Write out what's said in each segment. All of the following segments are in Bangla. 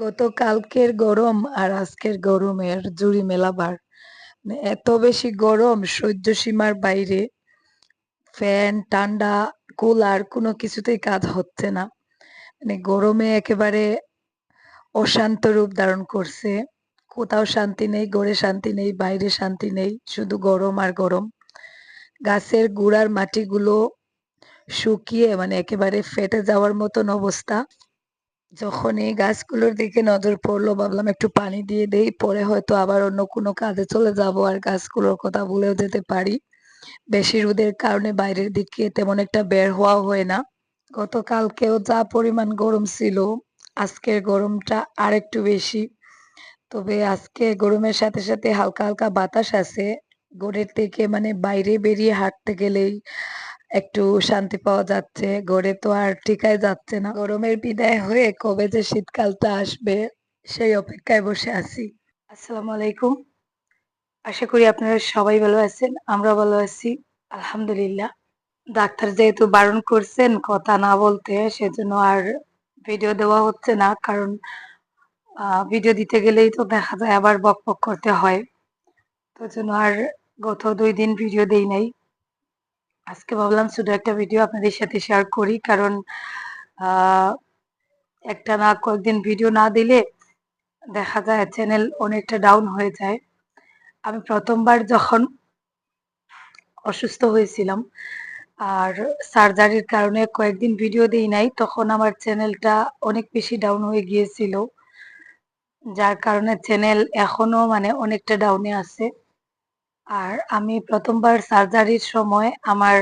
গতকালকের গরম আর আজকের গরমের জুড়ি মেলাবার মানে এত বেশি গরম সহ্য সীমার বাইরে, ফ্যান, ঠান্ডা, কুলার, কোনো কিছুতেই কাজ হচ্ছে না। মানে গরমে একেবারে অশান্ত রূপ ধারণ করছে। কোথাও শান্তি নেই গড়ে শান্তি নেই, বাইরে শান্তি নেই, শুধু গরম আর গরম। গাছের গুড়ার মাটিগুলো শুকিয়ে মানে একেবারে ফেটে যাওয়ার মতন অবস্থা। যখন এই গাছগুলোর দিকে নজর পড়ল, ভাবলাম একটু পানি দিয়ে দেই, পরে হয়তো আবার অন্য কোনো কাজে চলে যাব আর গাছগুলোর কথা ভুলেও যেতে পারি। বেশি রোদের কারণে বাইরের দিকে তেমন একটা বের হওয়া হয় না। গতকালকেও যা পরিমাণ গরম ছিল, আজকের গরমটা আর একটু বেশি। তবে আজকে গরমের সাথে সাথে হালকা হালকা বাতাস আছে। ঘরের থেকে মানে বাইরে বেরিয়ে হাঁটতে গেলেই একটু শান্তি পাওয়া যাচ্ছে ঘরে তো আর টিকায় যাচ্ছে না। গরমের বিদায় হয়ে কবে যে শীতকালটা আসবে, সেই অপেক্ষায় বসে আছি। আসসালামু আলাইকুম। আশা করি আপনারা সবাই ভালো আছেন আমরা ভালো আছি, আলহামদুলিল্লাহ। ডাক্তার যেহেতু বারণ করছেন, কথা না বলতে সেজন্য আর ভিডিও দেওয়া হচ্ছে না, কারণ ভিডিও দিতে গেলেই তো দেখা যায় আবার বক বক করতে হয়। তো জন্য আর গত দুই দিন ভিডিও দেই নাই। আজকে ভাবলাম শুধু একটা ভিডিও আপনাদের সাথে শেয়ার করি, কারণ একটা না কয়েকদিন ভিডিও না দিলে দেখা যায় চ্যানেল অনেকটা ডাউন হয়ে যায়। আমি প্রথমবার যখন অসুস্থ হয়েছিলাম, আর সার্জারির কারণে কয়েকদিন ভিডিও দিই নাই, তখন আমার চ্যানেলটা অনেক বেশি ডাউন হয়ে গিয়েছিল, যার কারণে চ্যানেল এখনও মানে অনেকটা ডাউনে আছে। আর আমি প্রথমবার সার্জারির সময় আমার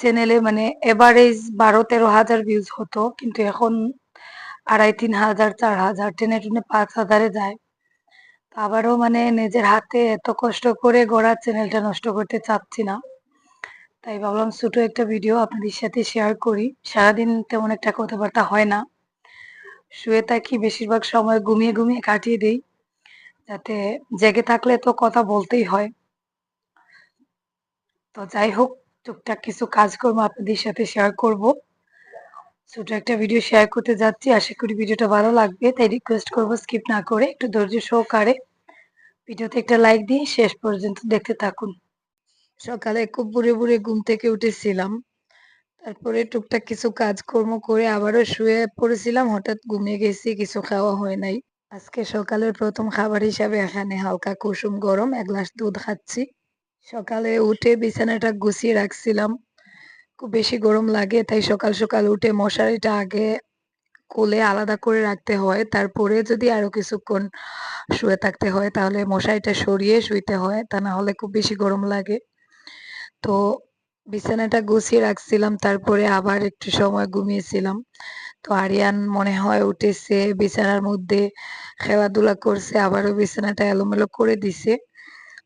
চ্যানেলে মানে এভারেজ বারো তেরো হাজার ভিউজ হতো, কিন্তু এখন আড়াই তিন হাজার, চার হাজার, টেনে টেনে পাঁচ হাজারে যায়। আবারও মানে নিজের হাতে এত কষ্ট করে গড়া চ্যানেলটা নষ্ট করতে চাচ্ছি না। তাই ভাবলাম ছোটো একটা ভিডিও আপনাদের সাথে শেয়ার করি। সারাদিন তেমন একটা কথাবার্তা হয় না। শুয়ে থাকি, বেশিরভাগ সময় ঘুমিয়ে ঘুমিয়ে কাটিয়ে দিই। যাতে জেগে থাকলে তো কথা বলতেই হয়। তো যাই হোক, টুকটাক কিছু কাজকর্ম আপনাদের সাথে শেয়ার করব। ছোট একটা ভিডিও শেয়ার করতে যাচ্ছি। আশা করি ভিডিওটা ভালো লাগবে, তাই রিকোয়েস্ট করব স্কিপ না করে। একটু ধৈর্য সহকারে ভিডিওতে একটা লাইক দিয়ে শেষ পর্যন্ত দেখতে থাকুন। সকালে খুব বুড়ে বুড়ে ঘুম থেকে উঠেছিলাম। তারপরে টুকটাক কিছু কাজকর্ম করে আবারও শুয়ে পড়েছিলাম। হঠাৎ ঘুমিয়ে গেছি, কিছু খাওয়া হয় নাই। আজকে সকালের প্রথম খাবার হিসাবে এখানে হালকা কুসুম গরম, এক গ্লাস দুধ খাচ্ছি। সকালে উঠে বিছানাটা গুছিয়ে রাখছিলাম। খুব বেশি গরম লাগে, তাই সকাল সকাল উঠে মশারিটা আগে কোলে আলাদা করে রাখতে হয়। তারপরে যদি আরও কিছুক্ষণ শুয়ে থাকতে হয়, তাহলে মশারিটা সরিয়ে শুইতে হয়, তা না হলে খুব বেশি গরম লাগে। তো বিছানাটা গুছিয়ে রাখছিলাম, তারপরে আবার একটু সময় ঘুমিয়েছিলাম। তো আরিয়ান মনে হয় উঠেছে, বিছানার মধ্যে খেলাধুলা করছে, আবারও বিছানাটা এলোমেলো করে দিছে।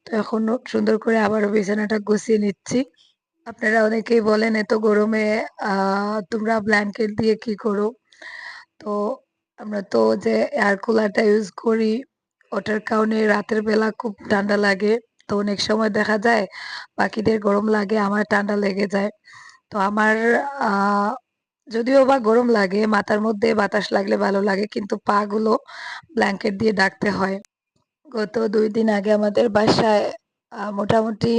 তো এখন সুন্দর করে আবারও বিছানাটা গুছিয়ে নিচ্ছি। আপনারা অনেকেই বলেন, এত গরমে তোমরা ব্ল্যাঙ্কেট দিয়ে কি করো? তো আমরা তো যে এয়ার কুলারটা ইউজ করি, ওটার কারণে রাতের বেলা খুব ঠান্ডা লাগে। তো অনেক সময় দেখা যায় বাকিদের গরম লাগে, আমার ঠান্ডা লেগে যায়। তো আমার যদিও বা গরম লাগে, মাথার মধ্যে বাতাস লাগলে ভালো লাগে, কিন্তু পা গুলো ব্ল্যাঙ্কেট দিয়ে ডাকতে হয়। গত দুই দিন আগে আমাদের বাসায় মোটামুটি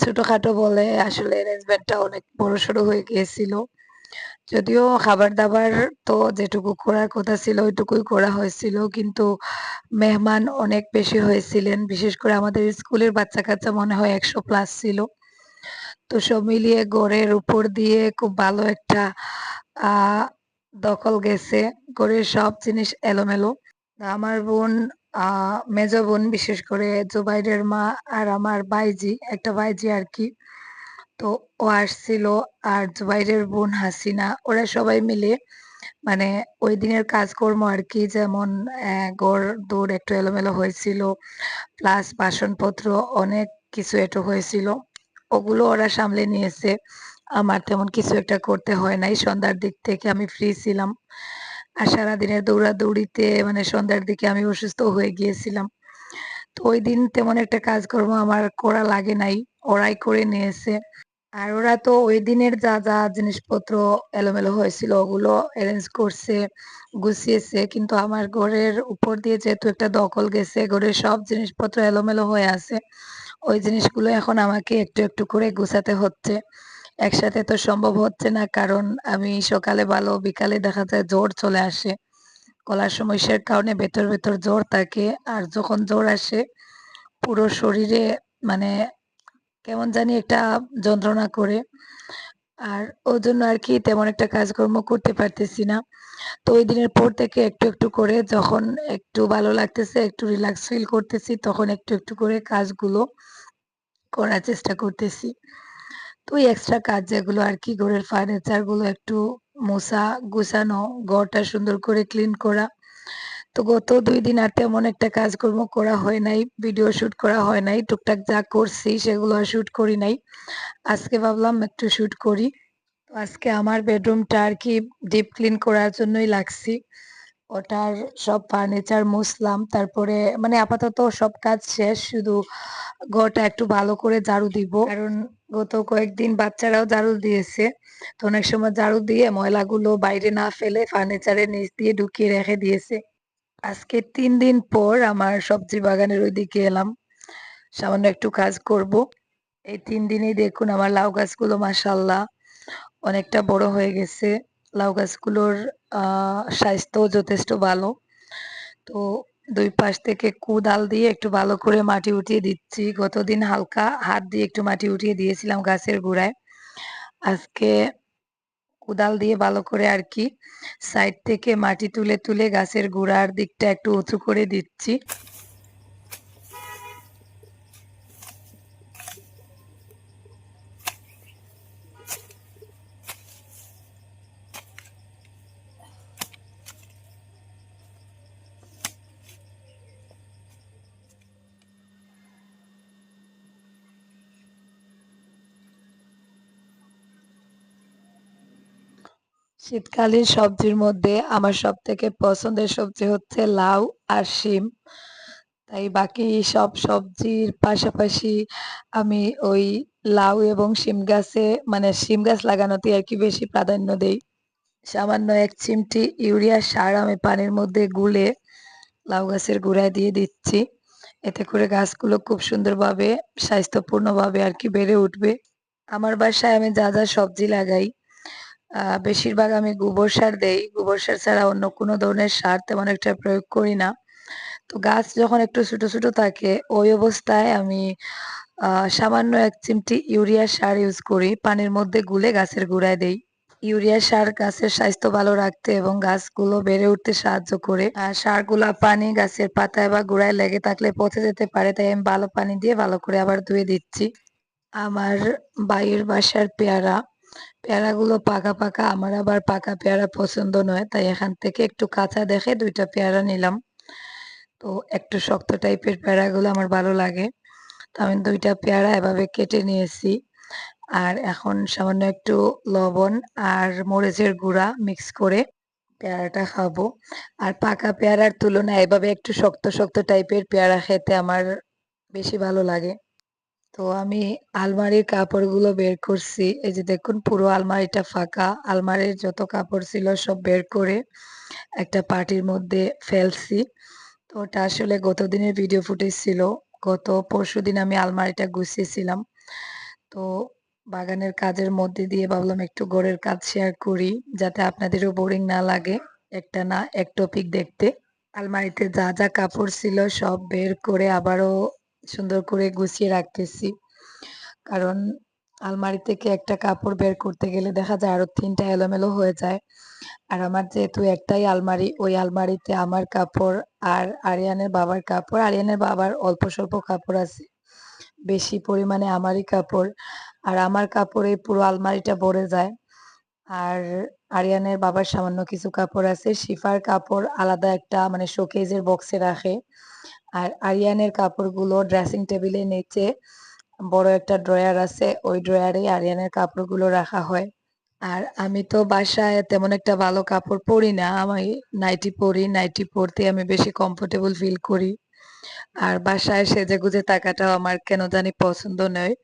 ছোটখাটো বলে আসলে অ্যারেঞ্জমেন্টটা অনেক বড়সড় হয়ে গিয়েছিল। যদিও খাবার দাবার তো যেটুকু করার কথা ছিল ওইটুকুই করা হয়েছিল, কিন্তু মেহমান অনেক বেশি হয়েছিলেন। বিশেষ করে আমাদের স্কুলের বাচ্চা কাচ্চা মনে হয় একশো প্লাস ছিল। তো সব মিলিয়ে গড়ের উপর দিয়ে খুব ভালো একটা দখল গেছে। গড়ের সব জিনিস এলোমেলো। আমার বোন মেজ বোন, বিশেষ করে জুবাইরের মা আর আমার ভাইজি, একটা ভাইজি আর কি। তো ও আসছিল আর জুবাইরের বোন হাসিনা, ওরা সবাই মিলে মানে ওই দিনের কাজকর্ম আর কি, যেমন গড় দৌড় একটু এলোমেলো হয়েছিল, প্লাস বাসনপত্র অনেক কিছু এটো হয়েছিল। ওগুলো ওরা সামলে নিয়েছে। আমার তেমন কিছু একটা করতে হয় নাই। সন্ধ্যার দিক থেকে আমি ফ্রি ছিলাম। আর সারাদিনের দৌড়াদৌড়িতে মানে সন্ধ্যার দিকে আমি অসুস্থ হয়ে গিয়েছিলাম। তো ওই দিন তেমন একটা কাজকর্ম আমার করা লাগে নাই, ওরাই করে নিয়েছে। আর ওরা তো ওই দিনের যা যা জিনিসপত্র এলোমেলো হয়েছিল, ওগুলো অ্যারেঞ্জ করছে, গুছিয়েছে। কিন্তু আমার ঘরের উপর দিয়ে যেহেতু একটা দখল গেছে, ঘরের সব জিনিসপত্র এলোমেলো হয়ে আছে, ওই জিনিসগুলো এখন আমাকে একটু একটু করে গুছাতে হচ্ছে। একসাথে তো সম্ভব হচ্ছে না। কারণ আমি সকালে ভালো, বিকালে দেখা যায় জ্বর চলে আসে। গলার সমস্যার কারণে ভেতর ভেতর জ্বর থাকে। আর যখন জ্বর আসে, পুরো শরীরে মানে কেমন জানি একটা যন্ত্রণা করে। আর ওই জন্য আর কি তেমন একটা কাজকর্ম করতে পারতেছি না। তো ওই দিনের পর থেকে একটু একটু করে যখন একটু ভালো লাগতেছে, একটু রিল্যাক্স ফিল করতেছি, তখন একটু একটু করে কাজগুলো করার চেষ্টা করতেছি। তো ওই এক্সট্রা কাজ যেগুলো আর কি, ঘরের ফার্নিচারগুলো একটু মোছা, গুছানো, ঘরটা সুন্দর করে ক্লিন করা। তো গত দুই দিন আর তেমন একটা কাজকর্ম করা হয় নাই ভিডিও শুট করা হয় নাই, টুকটাক যা করছি সেগুলো আর শুট করি নাই। আজকে ভাবলাম একটু শুট করি। তো আজকে আমার বেডরুমটা আর কি ডিপ ক্লিন করার জন্যই লাগছি। ওটার সব ফার্নিচার মুছলাম, তারপরে মানে আপাতত সব কাজ শেষ, শুধু ঘরটা একটু ভালো করে ঝাড়ু দিব। কারণ গত কয়েকদিন বাচ্চারাও ঝাড়ু দিয়েছে, তো অনেক সময় ঝাড়ু দিয়ে ময়লাগুলো বাইরে না ফেলে ফার্নিচারের নিচ দিয়ে ঢুকিয়ে রেখে দিয়েছে। আজকে তিন দিন পর আমার সবজি বাগানের ওইদিকে এলাম, সামান্য একটু কাজ করব। এই তিন দিনেই দেখুন আমার লাউ গাছগুলো মাসাল্লাহ অনেকটা বড় হয়ে গেছে। লাউ গাছগুলোর স্বাস্থ্য যথেষ্ট ভালো। তো দুই পাশ থেকে কুদাল দিয়ে একটু ভালো করে মাটি উঠিয়ে দিচ্ছি। গতদিন হালকা হাত দিয়ে একটু মাটি উঠিয়ে দিয়েছিলাম গাছের গোড়ায়। আজকে কোদাল দিয়ে ভালো করে আর কি সাইড থেকে মাটি তুলে তুলে গাছের গোড়ার দিকটা একটু উঁচু করে দিচ্ছি। শীতকালীন সবজির মধ্যে আমার সব থেকে পছন্দের সবজি হচ্ছে লাউ আর শিম। তাই বাকি সব সবজির পাশাপাশি আমি ওই লাউ এবং শিম গাছে মানে শিম গাছ লাগানোতে আর কি বেশি প্রাধান্য দেই। সামান্য এক চিমটি ইউরিয়া সার আমি পানির মধ্যে গুলে লাউ গাছের গোড়ায় দিয়ে দিচ্ছি। এতে করে গাছগুলো খুব সুন্দরভাবে, স্বাস্থ্যপূর্ণভাবে আর কি বেড়ে উঠবে। আমার বাসায় আমি যা যা সবজি লাগাই বেশিরভাগ আমি গোবর সার দেই। গোবর সার ছাড়া অন্য কোনো ধরনের সার তেমন একটা প্রয়োগ করি না। তো গাছ যখন একটু ছোট ছোট থাকে, ওই অবস্থায় আমি সামান্য এক চিমটি ইউরিয়া সার ইউজ করি। পানির মধ্যে গুলে গাছের গোড়ায় দেই। ইউরিয়া সার গাছের স্বাস্থ্য ভালো রাখতে এবং গাছগুলো বেড়ে উঠতে সাহায্য করে। আর সারগুলা পানি গাছের পাতায় বা গোড়ায় লেগে থাকলে পচে যেতে পারে, তাই আমি ভালো পানি দিয়ে ভালো করে আবার ধুয়ে দিচ্ছি। আমার বাইয়ের বাসার পেয়ারা পেয়ারাগুলো পাকা পাকা, আমার আবার পাকা পেয়ারা পছন্দ নয়, তাই এখান থেকে একটু কাঁচা দেখে দুইটা পেয়ারা নিলাম। তো একটু শক্ত টাইপের পেয়ারাগুলো আমার ভালো লাগে। তো আমি দুইটা পেয়ারা এভাবে কেটে নিয়েছি। আর এখন সামান্য একটু লবণ আর মরিচের গুঁড়া মিক্স করে পেয়ারাটা খাব। আর পাকা পেয়ারার তুলনায় এভাবে একটু শক্ত শক্ত টাইপের পেয়ারা খেতে আমার বেশি ভালো লাগে। তো আমি আলমারির কাপড়গুলো বের করছি। এই যে দেখুন, পুরো আলমারিটা ফাঁকা। আলমারির যত কাপড় ছিল সব বের করে একটা পার্টির মধ্যে ফেলছি। তো ওটা আসলে গত দিনের ভিডিও ফুটেজ ছিল। গত পরশু দিন আমি আলমারিটা গুছিয়েছিলাম। তো বাগানের কাজের মধ্যে দিয়ে ভাবলাম একটু ঘরের কাজ শেয়ার করি, যাতে আপনাদেরও বোরিং না লাগে। একটা না, এক টপিক দেখতে। আলমারিতে যা যা কাপড় ছিল সব বের করে আবারও সুন্দর করে গুছিয়ে রাখতেছি। কারণ আলমারি থেকে একটা কাপড় বের করতে গেলে দেখা যায় আরও তিনটা এলোমেলো হয়ে যায়। আর আমার যেহেতু একটাই আলমারি, ওই আলমারিতে আমার কাপড় আর আরিয়ানের বাবার কাপড়, আরিয়ানের বাবার অল্প স্বল্প কাপড় আছে। বেশি পরিমাণে আমারই কাপড়। আর আমার কাপড়ে পুরো আলমারিটা ভরে যায়। আর আরিয়ানের বাবার সামান্য কিছু কাপড় আছে। শিফার কাপড় আলাদা একটা মানে শোকেজের বক্সে রাখে। আর আরিয়ানের কাপড়গুলো ড্রেসিং টেবিলের নিচে বড় একটা ড্রয়ার আছে, ওই ড্রয়ারে আরিয়ানের কাপড়গুলো রাখা হয়। আর আমি তো বাসায় তেমন একটা ভালো কাপড় পরি না, আমি নাইটি পরি নাইটি পরতে আমি বেশি কমফোর্টেবল ফিল করি। আর বাসায় সেজে গুজে থাকাটাও আমার কেন জানি পছন্দ নয়।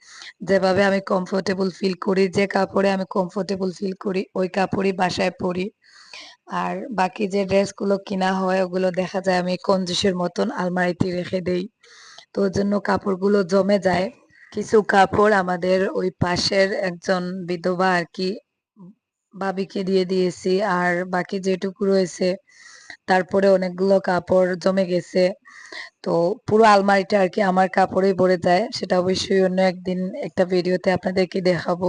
যেভাবে আমি কমফোর্টেবল ফিল করি, যে কাপড়ে আমি কমফোর্টেবল ফিল করি, ওই কাপড়ই বাসায় পরি। আর বাকি যে ড্রেসগুলো কিনা হয়, ওগুলো দেখা যায় আমি কঞ্জুসের মতন আলমারিতে রেখে দেই। তো ওর জন্য কাপড়গুলো জমে যায়। কিছু কাপড় আমাদের ওই পাশের একজন বিধবা আর কি ভাবিকে দিয়ে দিয়েছি। আর বাকি যেটুকু রয়েছে, তারপরে অনেকগুলো কাপড় জমে গেছে। তো পুরো আলমারিটা আর কি আমার কাপড়েই ভরে যায়। সেটা অবশ্যই অন্য একদিন একটা ভিডিওতে আপনাদেরকে দেখাবো।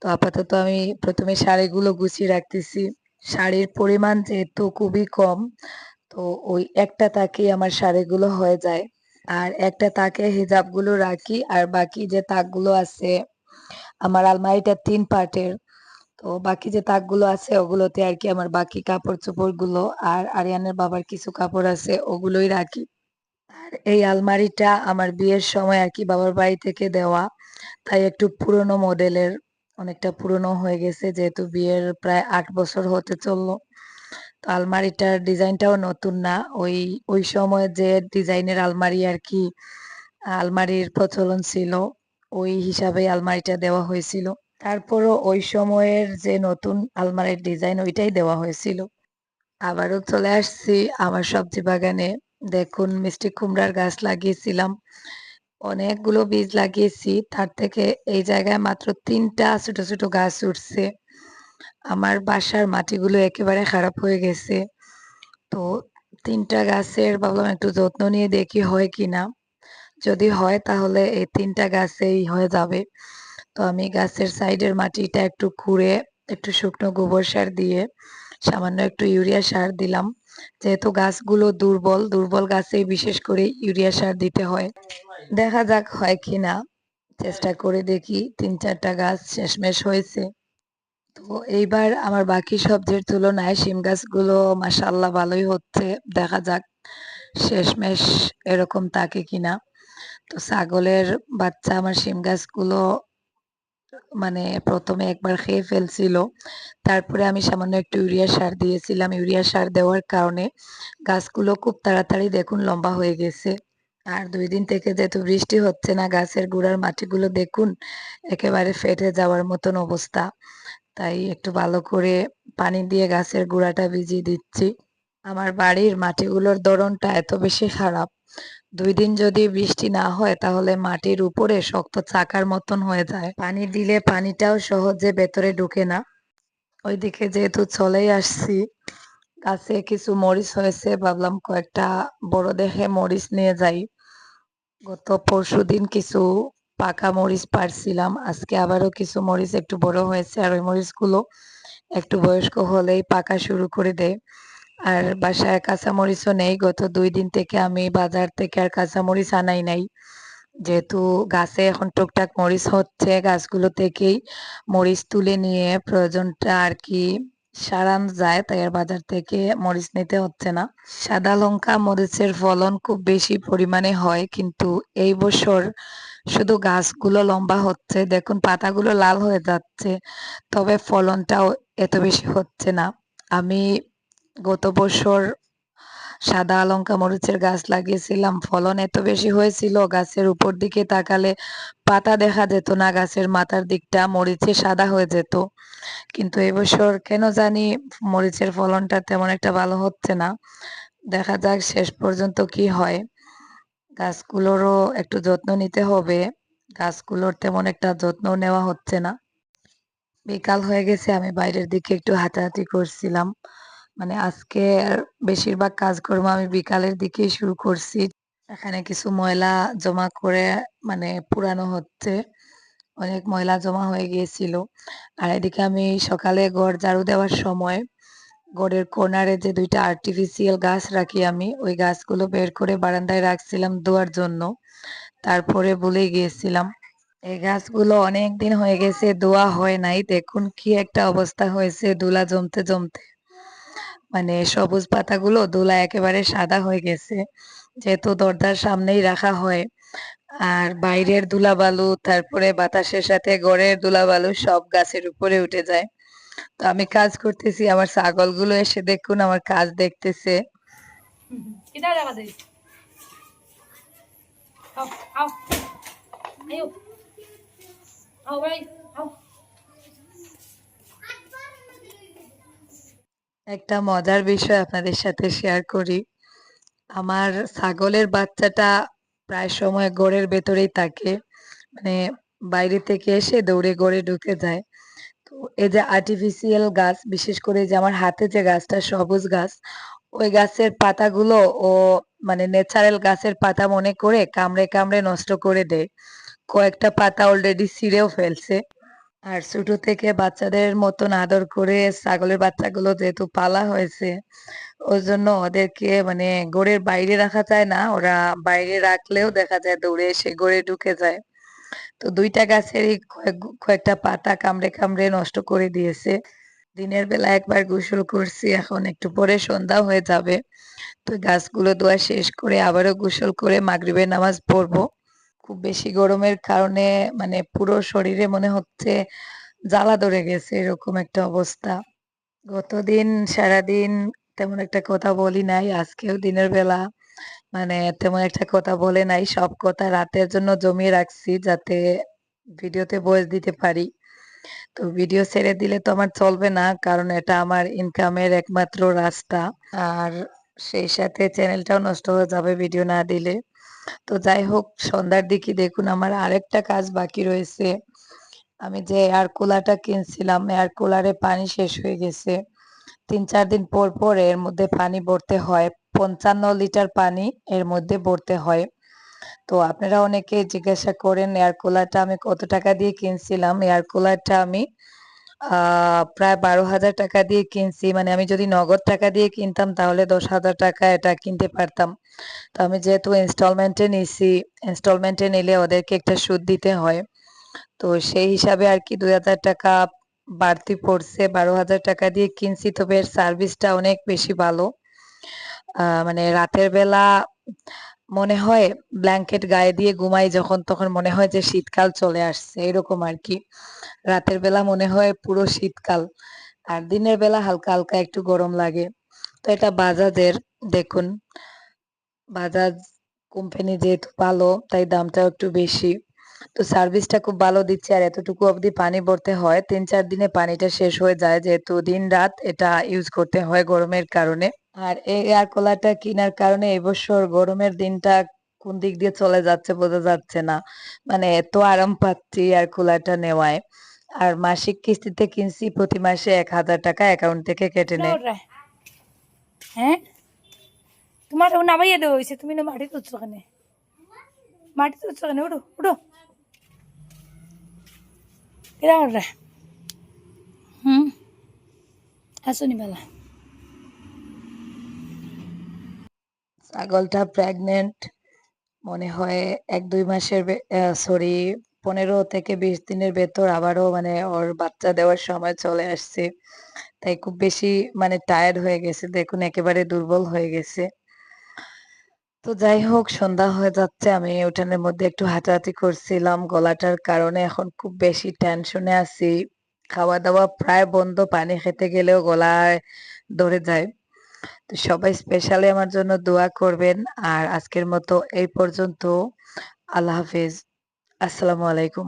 তো আপাতত আমি প্রথমে শাড়িগুলো গুছিয়ে রাখতেছি। শাড়ির পরিমাণ যেহেতু খুবই কম, তো ওই একটা তাকেই আমার শাড়িগুলো হয়ে যায়। আর একটা তাকে হিজাবগুলো রাখি, আর বাকি যে তাকগুলো আছে, আমার আলমারিটা তিন পার্টের, তো বাকি যে তাকগুলো আছে, ওগুলোতে আর কি আমার বাকি কাপড় চোপড়গুলো আর আরিয়ানের বাবার কিছু কাপড় আছে, ওগুলোই রাখি। আর এই আলমারিটা আমার বিয়ের সময় আর কি বাবার বাড়ি থেকে দেওয়া, তাই একটু পুরনো মডেলের। অনেকটা পুরনো হয়ে গেছে, যেহেতু বিয়ের প্রায় আট বছর হতে চলল। তো আলমারিটার ডিজাইনটাও নতুন না। ওই ওই সময় যে ডিজাইনের আলমারি আর কি, আলমারির প্রচলন ছিল, ওই হিসাবে আলমারিটা দেওয়া হয়েছিল। তারপরও ওই সময়ের যে নতুন আলমারির ডিজাইন, ওইটাই দেওয়া হয়েছিল। আবারও চলে আসছি আমার সবজি বাগানে। দেখুন, মিষ্টি কুমড়ার গাছ লাগিয়েছিলাম। অনেকগুলো বীজ লাগিয়েছি। তার থেকে এই জায়গায় মাত্র তিনটা ছোট ছোট গাছ উঠছে। আমার বাসার মাটিগুলো একেবারে খারাপ হয়ে গেছে। তো তিনটা গাছের ভাবলাম একটু যত্ন নিয়ে দেখি হয় কিনা যদি হয় তাহলে এই তিনটা গাছেই হয়ে যাবে। তো আমি গাছের সাইডের মাটিটা একটু খুঁড়ে একটু শুকনো গোবর সার দিয়ে সামান্য একটু ইউরিয়া সার দিলাম। যেহেতু গাছগুলো দুর্বল দুর্বল গাছে বিশেষ করে ইউরিয়া সার দিতে হয়। দেখা যাক হয় কিনা চেষ্টা করে দেখি, তিন চারটা গাছ শেষমেশ হয়েছে। তো এইবার আমার বাকি সবজির তুলনায় শিম গাছগুলো মাসাল্লাহ ভালোই হচ্ছে। দেখা যাক শেষমেশ এরকম থাকে কিনা। তো ছাগলের বাচ্চা আমার শিম গাছগুলো মানে প্রথমে একবার খেয়ে ফেলছিল। তারপরে আমি সামান্য একটু ইউরিয়া সার দিয়েছিলাম। ইউরিয়া সার দেওয়ার কারণে গাছগুলো খুব তাড়াতাড়ি দেখুন লম্বা হয়ে গেছে। আর দুই দিন থেকে যেহেতু বৃষ্টি হচ্ছে না, গাছের গুড়ার মাটিগুলো দেখুন একেবারে ফেটে যাওয়ার মতন অবস্থা। তাই একটু ভালো করে পানি দিয়ে গাছের গুঁড়াটা ভিজিয়ে দিচ্ছি। আমার বাড়ির মাটিগুলোর ধরনটা এত বেশি খারাপ। দুই দিন যদি বৃষ্টি না হয়, তাহলে মাটির উপরে শক্ত চাকার মতন হয়ে যায়। পানি দিলে পানিটাও সহজে ভেতরে ঢুকে না। ওইদিকে যেহেতু চলেই আসছি কাছে কিছু মরিচ হয়েছে, ভাবলাম কয়েকটা বড় দেখে মরিচ নিয়ে যাই। গত পরশু দিন কিছু পাকা মরিচ পারছিলাম আজকে আবারও কিছু মরিচ একটু বড় হয়েছে, আর ওই মরিচগুলো একটু বয়স্ক হলেই পাকা শুরু করে দেয়। আর বাসায় কাঁচামরিচও নেই। গত দুই দিন থেকে আমি বাজার থেকে আর কাঁচামরিচ আনাই নাই। যেহেতু গাছে এখন টুকটাক মরিচ হচ্ছে, গাছগুলো থেকেই মরিচ তুলে নিয়ে প্রয়োজনটা আর কি সারান যায়, তাই আর বাজার থেকে মরিচ নিতে হচ্ছে না। সাদা লঙ্কা মরিচের ফলন খুব বেশি পরিমাণে হয়, কিন্তু এই বছর শুধু গাছগুলো লম্বা হচ্ছে, দেখুন পাতাগুলো লাল হয়ে যাচ্ছে, তবে ফলনটাও এত বেশি হচ্ছে না। আমি গত বছর সাদা লঙ্কা মরিচের গাছ লাগিয়েছিলাম। ফলন এত বেশি হয়েছিল, গাছের উপর দিকে তাকালে পাতা দেখা যেত না, গাছের মাথার দিকটা মরিচে সাদা হয়ে যেত। কিন্তু এবছর কেন জানি মরিচের ফলনটা তেমন একটা ভালো হচ্ছে না। দেখা যাক শেষ পর্যন্ত কি হয়। গাছগুলোরও একটু যত্ন নিতে হবে। গাছগুলোর তেমন একটা যত্ন নেওয়া হচ্ছে না। বিকাল হয়ে গেছে, আমি বাইরের দিকে একটু হাঁটাহাঁটি করছিলাম। মানে আজকে বেশিরভাগ কাজকর্ম আমি বিকালের দিকেই শুরু করছি। এখানে কিছু ময়লা জমা করে মানে পুরানো হচ্ছে। অনেক ময়লা জমা হয়ে গিয়েছিল। আর এদিকে আমি সকালে ঘর ঝাড়ু দেওয়ার সময় ঘরের কর্নারে যে দুইটা আর্টিফিশিয়াল গাছ রাখি আমি, ওই গাছগুলো বের করে বারান্দায় রাখছিলাম ধোয়ার জন্য। তারপরে ভুলে গিয়েছিলাম। এই গাছগুলো অনেক দিন হয়ে গেছে দোয়া হয় নাই। দেখুন কি একটা অবস্থা হয়েছে, দোলা জমতে জমতে। মানে সবুজ পাতাগুলো দোলা একেবারে সাদা হয়ে গেছে যেহেতু দরজার সামনেই রাখা হয় আর বাইরের ধুলাবালু তারপরে বাতাসের সাথে গড়ের ধুলাবালু সব গাছের উপরে উঠে যায় তো আমি কাজ করতেছি আমার ছাগলগুলো এসে দেখুন আমার কাজ দেখতেছে au. Ayo. Au, ভাই, au. একটা মজার বিষয় আপনাদের সাথে শেয়ার করি। আমার ছাগলের বাচ্চাটা প্রায় সময় গড়ের ভেতরেই থাকে। মানে বাইরে থেকে এসে দৌড়ে গড়ে ঢুকে যায়। তো এই যে আর্টিফিশিয়াল গাছ, বিশেষ করে যে আমার হাতে যে গাছটা, সবুজ গাছ, ওই গাছের পাতাগুলো ও মানে ন্যাচারাল গাছের পাতা মনে করে কামড়ে কামড়ে নষ্ট করে দেয়। কয়েকটা পাতা অলরেডি ছিঁড়েও ফেলছে। আর ছোট থেকে বাচ্চাদের মতন আদর করে ছাগলের বাচ্চাগুলো যেহেতু পালা হয়েছে ওই জন্য ওদেরকে মানে গড়ের বাইরে রাখা যায় না, ওরা বাইরে রাখলেও দেখা যায় দৌড়ে এসে গড়ে ঢুকে যায়। তো দুইটা গাছেরই কয়েক, কয়েকটা পাতা কামড়ে কামড়ে নষ্ট করে দিয়েছে। দিনের বেলা একবার গোসল করছি, এখন একটু পরে সন্ধ্যা হয়ে যাবে। তো গাছগুলো ধোয়া শেষ করে আবারও গোসল করে মাগরিবের নামাজ পড়ব। খুব বেশি গরমের কারণে মানে পুরো শরীরে মনে হচ্ছে জ্বালা ধরে গেছে, এরকম একটা অবস্থা। গতদিন, সারাদিন তেমন একটা কথা বলি নাই, আজকেও দিনের বেলা মানে তেমন একটা কথা বলে নাই, সব কথা রাতের জন্য জমিয়ে রাখছি যাতে ভিডিওতে ভয়েস দিতে পারি। তো ভিডিও ছেড়ে দিলে তো আমার চলবে না, কারণ এটা আমার ইনকামের একমাত্র রাস্তা। আর সেই সাথে চ্যানেলটাও নষ্ট হয়ে যাবে ভিডিও না দিলে। তো যাই হোক, সন্ধ্যার দিকে দেখুন আমার আরেকটা কাজ বাকি রয়েছে। আমি যে এয়ার কুলারটা কিনছিলাম এয়ার কুলারে পানি শেষ হয়ে গেছে। তিন চার দিন পর পর এর মধ্যে পানি ভরতে হয়। পঞ্চান্ন লিটার পানি এর মধ্যে ভরতে হয়। তো আপনারা অনেকে জিজ্ঞাসা করেন এয়ার কুলারটা আমি কত টাকা দিয়ে কিনছিলাম? এয়ার কুলারটা আমি প্রায় বারো হাজার টাকা দিয়ে কিনছি। মানে আমি যদি নগদ টাকা দিয়ে কিনতাম, তাহলে দশ হাজার টাকা এটা কিনতে পারতাম। তো আমি যেহেতু ইনস্টলমেন্টে নিছি ইনস্টলমেন্টে নিলে ওদেরকে একটা সুদ দিতে হয়। তো সেই হিসাবে আর কি দুই হাজার টাকা বাড়তি পড়ছে। বারো হাজার টাকা দিয়ে কিনছি, তবে এর সার্ভিসটা অনেক বেশি ভালো। মানে রাতের বেলা মনে হয় ব্ল্যাঙ্কেট গায়ে দিয়ে ঘুমাই যখন, তখন মনে হয় যে শীতকাল চলে আসছে, এরকম আর কি। রাতের বেলা মনে হয় পুরো শীতকাল, আর দিনের বেলা হালকা হালকা একটু গরম লাগে। তো এটা বাজাজের, দেখুন। বাজাজ কোম্পানি যেহেতু ভালো, তাই দামটাও একটু বেশি। তো সার্ভিসটা খুব ভালো দিচ্ছে, আর এতটুকু অবধি পানি ভরতে হয়। তিন চার দিনে পানিটা শেষ হয়ে যায়, যেহেতু দিন রাত এটা ইউজ করতে হয় গরমের কারণে। আর এই এয়ার কুলারটা কেনার কারণে এবছর গরমের দিনটা কোন দিক দিয়ে চলে যাচ্ছে বোঝা যাচ্ছে না। মানে এত আরাম পাচ্ছি এয়ার কুলারটা নেওয়ায়। আর মাসিক কিস্তিতে কিনছি প্রতি মাসে এক হাজার টাকা অ্যাকাউন্ট থেকে কেটে নেয়। হ্যাঁ? তোমার নামাইয়ে দেওয়া হয়েছে, তুমি না মাটি তুলছো ওখানে? মাটি তুলছো ওখানে, উঠো এরা ওরা। হুম? আসুনি বেলা ছাগলটা প্রেগনেন্ট মনে হয় এক দুই মাসের সরি পনেরো থেকে বিশ দিনের ভেতর আবারও মানে ওর বাচ্চা দেওয়ার সময় চলে আসছে। তাই খুব বেশি মানে টায়ার্ড হয়ে গেছে, দেখুন একেবারে দুর্বল হয়ে গেছে। তো যাই হোক, সন্ধ্যা হয়ে যাচ্ছে, আমি উঠানের মধ্যে একটু হাঁটাহাঁটি করছিলাম, গলাটার কারণে এখন খুব বেশি টেনশনে আছি। খাওয়া দাওয়া প্রায় বন্ধ, পানি খেতে গেলেও গলায় ধরে যায়। সবাই স্পেশালি আমার জন্য দোয়া করবেন। আর আজকের মতো এই পর্যন্ত। আল্লাহ হাফিজ। আসসালামু আলাইকুম।